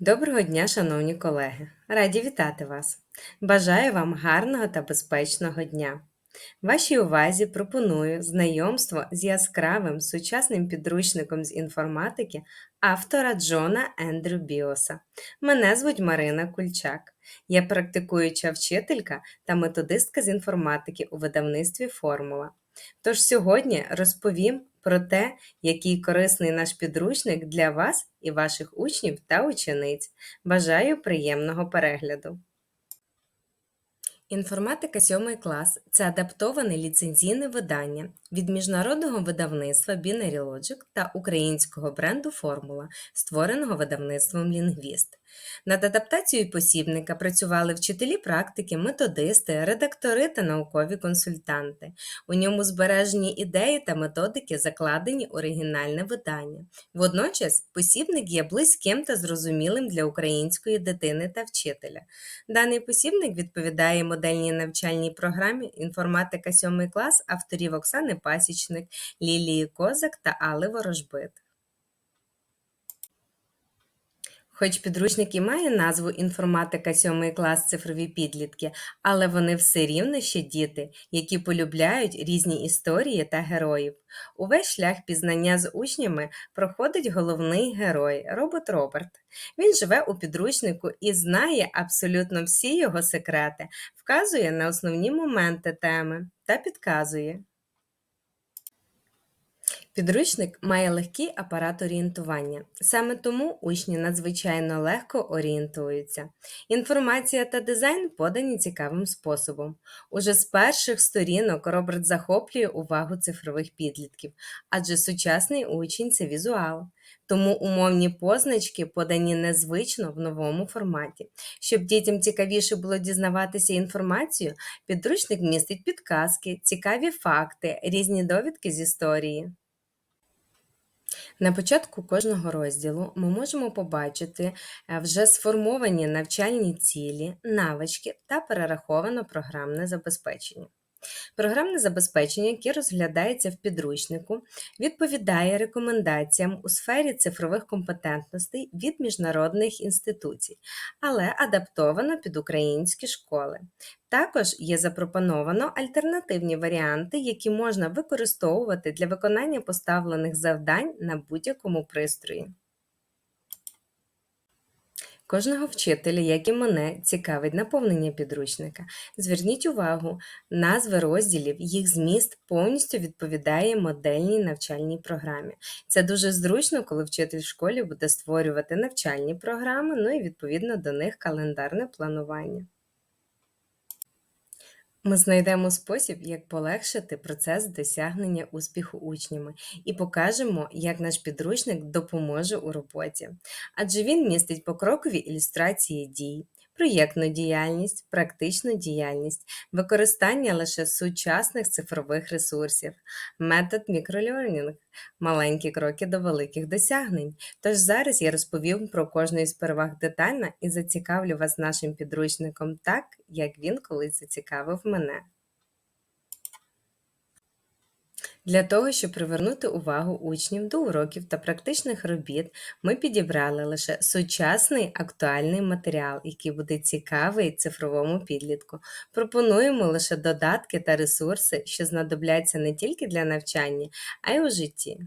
Доброго дня, шановні колеги! Раді вітати вас! Бажаю вам гарного та безпечного дня! Вашій увазі пропоную знайомство з яскравим сучасним підручником з інформатики автора Джона Ендрю Біоса. Мене звуть Марина Кульчак. Я практикуюча вчителька та методистка з інформатики у видавництві Формула. Тож сьогодні розповім про те, який корисний наш підручник для вас і ваших учнів та учениць. Бажаю приємного перегляду! Інформатика 7 клас це адаптоване ліцензійне видання від міжнародного видавництва Binary Logic та українського бренду Формула, створеного видавництвом Лінгвіст. Над адаптацією посібника працювали вчителі практики, методисти, редактори та наукові консультанти. У ньому збережені ідеї та методики, закладені оригінальне видання. Водночас посібник є близьким та зрозумілим для української дитини та вчителя. Даний посібник відповідає модельній навчальній програмі інформатика 7 клас авторів Оксани Пасічник, Лілії Козак та Алли Ворожбит. Хоч підручник і має назву інформатика 7 клас цифрові підлітки, але вони все рівно ще діти, які полюбляють різні історії та героїв. Увесь шлях пізнання з учнями проходить головний герой робот Роберт. Він живе у підручнику і знає абсолютно всі його секрети, вказує на основні моменти теми та підказує. Підручник має легкий апарат орієнтування, саме тому учні надзвичайно легко орієнтуються. Інформація та дизайн подані цікавим способом. Уже з перших сторінок Роберт захоплює увагу цифрових підлітків, адже сучасний учень це візуал. Тому умовні позначки подані незвично в новому форматі. Щоб дітям цікавіше було дізнаватися інформацію, підручник містить підказки, цікаві факти, різні довідки з історії. На початку кожного розділу ми можемо побачити е, вже сформовані навчальні цілі, навички та перераховано програмне забезпечення. Програмне забезпечення, яке розглядається в підручнику, відповідає рекомендаціям у сфері цифрових компетентностей від міжнародних інституцій, але адаптовано під українські школи. Також є запропоновано альтернативні варіанти, які можна використовувати для виконання поставлених завдань на будь-якому пристрої. Кожного вчителя, як і мене, цікавить наповнення підручника. Зверніть увагу, назви розділів, їх зміст повністю відповідає модельній навчальній програмі. Це дуже зручно, коли вчитель в школі буде створювати навчальні програми, ну і відповідно до них календарне планування. Ми знайдемо спосіб, як полегшити процес досягнення успіху учнями і покажемо, як наш підручник допоможе у роботі. Адже він містить покрокові ілюстрації дій, проєктну діяльність, практичну діяльність, використання лише сучасних цифрових ресурсів, метод мікролернінг, маленькі кроки до великих досягнень. Тож зараз я розповім про кожну із переваг детально і зацікавлю вас нашим підручником так, як він колись зацікавив мене. Для того, щоб привернути увагу учнів до уроків та практичних робіт, ми підібрали лише сучасний актуальний матеріал, який буде цікавий цифровому підлітку. Пропонуємо лише додатки та ресурси, що знадобляться не тільки для навчання, а й у житті.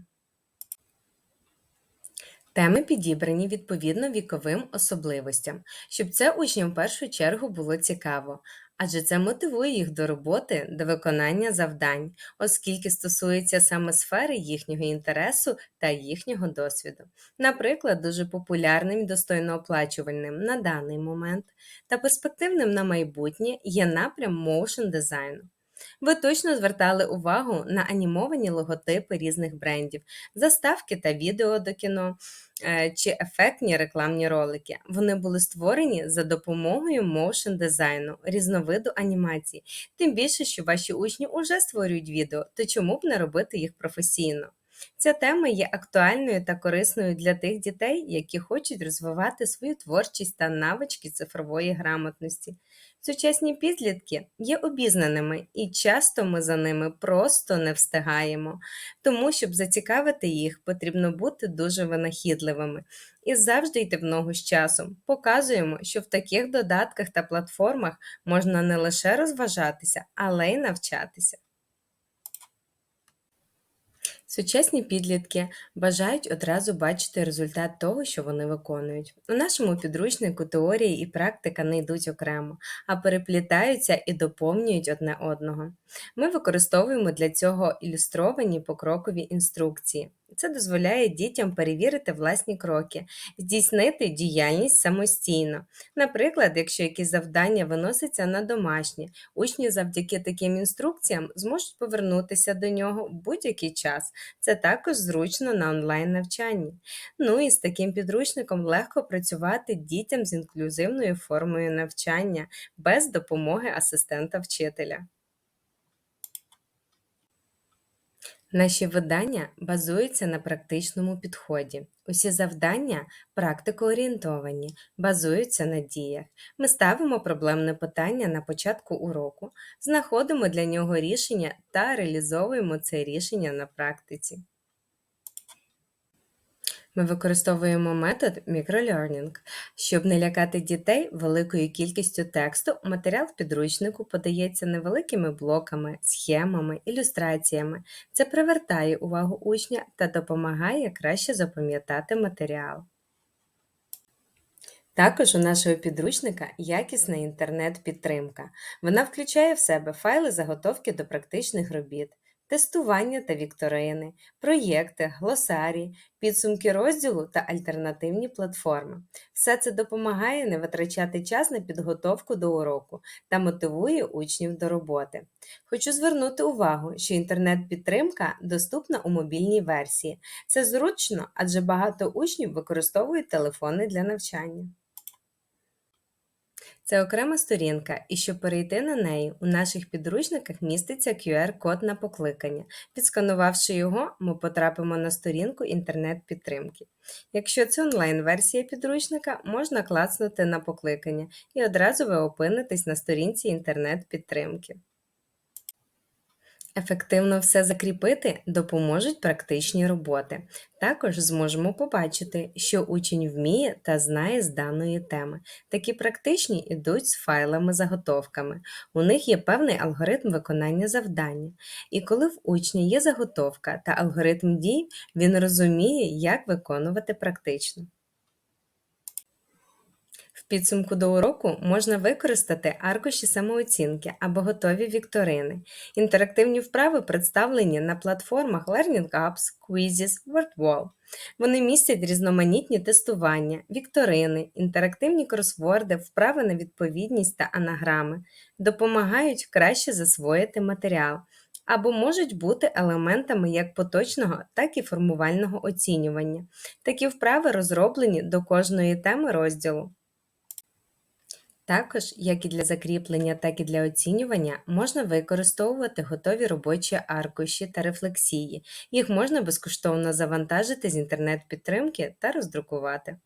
Теми підібрані відповідно віковим особливостям, щоб це учням в першу чергу було цікаво, адже це мотивує їх до роботи, до виконання завдань, оскільки стосується саме сфери їхнього інтересу та їхнього досвіду. Наприклад, дуже популярним і достойно оплачувальним на даний момент та перспективним на майбутнє є напрям motion дизайну. Ви точно звертали увагу на анімовані логотипи різних брендів, заставки та відео до кіно е, чи ефектні рекламні ролики. Вони були створені за допомогою моушен дизайну, різновиду анімації. Тим більше, що ваші учні вже створюють відео, то чому б не робити їх професійно? Ця тема є актуальною та корисною для тих дітей, які хочуть розвивати свою творчість та навички цифрової грамотності. Сучасні підлітки є обізнаними, і часто ми за ними просто не встигаємо. Тому, щоб зацікавити їх, потрібно бути дуже винахідливими і завжди йти в ногу з часом. Показуємо, що в таких додатках та платформах можна не лише розважатися, але й навчатися. Сучасні підлітки бажають одразу бачити результат того, що вони виконують. У нашому підручнику теорії і практика не йдуть окремо, а переплітаються і доповнюють одне одного. Ми використовуємо для цього ілюстровані покрокові інструкції. Це дозволяє дітям перевірити власні кроки, здійснити діяльність самостійно. Наприклад, якщо якісь завдання виносяться на домашнє, учні завдяки таким інструкціям зможуть повернутися до нього в будь-який час. Це також зручно на онлайн навчанні. Ну і з таким підручником легко працювати дітям з інклюзивною формою навчання без допомоги асистента вчителя. Наші видання базуються на практичному підході. Усі завдання практикоорієнтовані, базуються на діях. Ми ставимо проблемне питання на початку уроку, знаходимо для нього рішення та реалізовуємо це рішення на практиці. Ми використовуємо метод мікролернінг. Щоб не лякати дітей великою кількістю тексту, матеріал в підручнику подається невеликими блоками, схемами, ілюстраціями. Це привертає увагу учня та допомагає краще запам'ятати матеріал. Також у нашого підручника якісна інтернет-підтримка. Вона включає в себе файли заготовки до практичних робіт, тестування та вікторини, проєкти, глосарі, підсумки розділу та альтернативні платформи. Все це допомагає не витрачати час на підготовку до уроку та мотивує учнів до роботи. Хочу звернути увагу, що інтернет-підтримка доступна у мобільній версії. Це зручно, адже багато учнів використовують телефони для навчання. Це окрема сторінка, і щоб перейти на неї, у наших підручниках міститься QR-код на покликання. Підсканувавши його, ми потрапимо на сторінку інтернет-підтримки. Якщо це онлайн-версія підручника, можна клацнути на покликання і одразу ви опинитесь на сторінці інтернет-підтримки. Ефективно все закріпити допоможуть практичні роботи. Також зможемо побачити, що учень вміє та знає з даної теми. Такі практичні йдуть з файлами-заготовками. У них є певний алгоритм виконання завдання. І коли в учня є заготовка та алгоритм дій, він розуміє, як виконувати практично підсумку до уроку можна використати аркуші самооцінки або готові вікторини. Інтерактивні вправи представлені на платформах Learning Apps, Quizzes, WordWall. Вони містять різноманітні тестування, вікторини, інтерактивні кросворди, вправи на відповідність та анаграми, допомагають краще засвоїти матеріал. Або можуть бути елементами як поточного, так і формувального оцінювання. Такі вправи розроблені до кожної теми розділу. Також, як і для закріплення, так і для оцінювання, можна використовувати готові робочі аркуші та рефлексії. Їх можна безкоштовно завантажити з інтернет-підтримки та роздрукувати.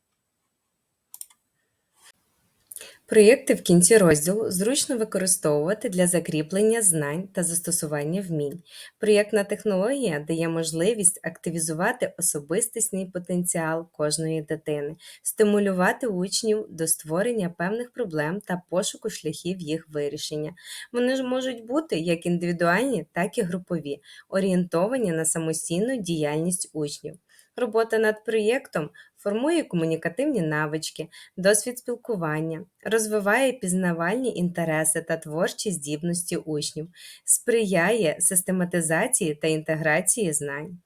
Проєкти в кінці розділу зручно використовувати для закріплення знань та застосування вмінь. Проєктна технологія дає можливість активізувати особистісний потенціал кожної дитини, стимулювати учнів до створення певних проблем та пошуку шляхів їх вирішення. Вони ж можуть бути як індивідуальні, так і групові, орієнтовані на самостійну діяльність учнів. Робота над проєктом формує комунікативні навички, досвід спілкування, розвиває пізнавальні інтереси та творчі здібності учнів, сприяє систематизації та інтеграції знань.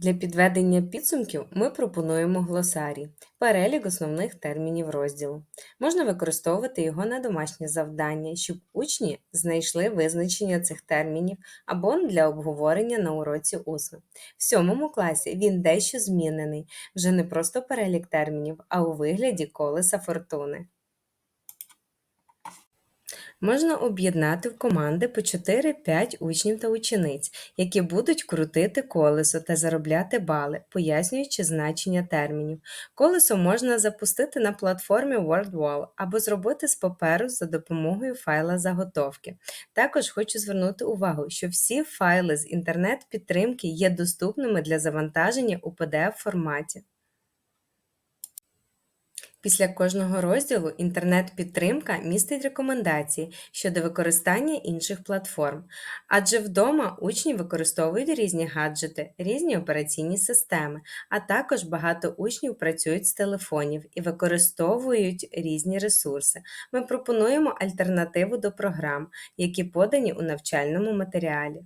Для підведення підсумків ми пропонуємо глосарій перелік основних термінів розділу. Можна використовувати його на домашнє завдання, щоб учні знайшли визначення цих термінів або для обговорення на уроці усно. В сьомому класі він дещо змінений, вже не просто перелік термінів, а у вигляді колеса фортуни. Можна об'єднати в команди по 4-5 учнів та учениць, які будуть крутити колесо та заробляти бали, пояснюючи значення термінів. Колесо можна запустити на платформі WordWall або зробити з паперу за допомогою файла заготовки. Також хочу звернути увагу, що всі файли з інтернет-підтримки є доступними для завантаження у PDF-форматі. Після кожного розділу інтернет-підтримка містить рекомендації щодо використання інших платформ, адже вдома учні використовують різні гаджети, різні операційні системи, а також багато учнів працюють з телефонів і використовують різні ресурси. Ми пропонуємо альтернативу до програм, які подані у навчальному матеріалі.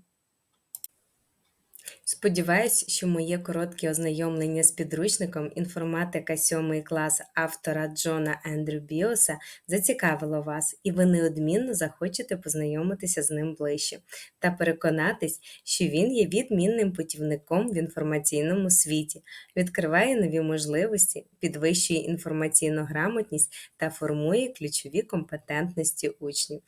Сподіваюсь, що моє коротке ознайомлення з підручником інформатика 7 клас автора Джона Ендрю Біоса зацікавило вас, і ви неодмінно захочете познайомитися з ним ближче та переконатись, що він є відмінним путівником в інформаційному світі, відкриває нові можливості, підвищує інформаційну грамотність та формує ключові компетентності учнів.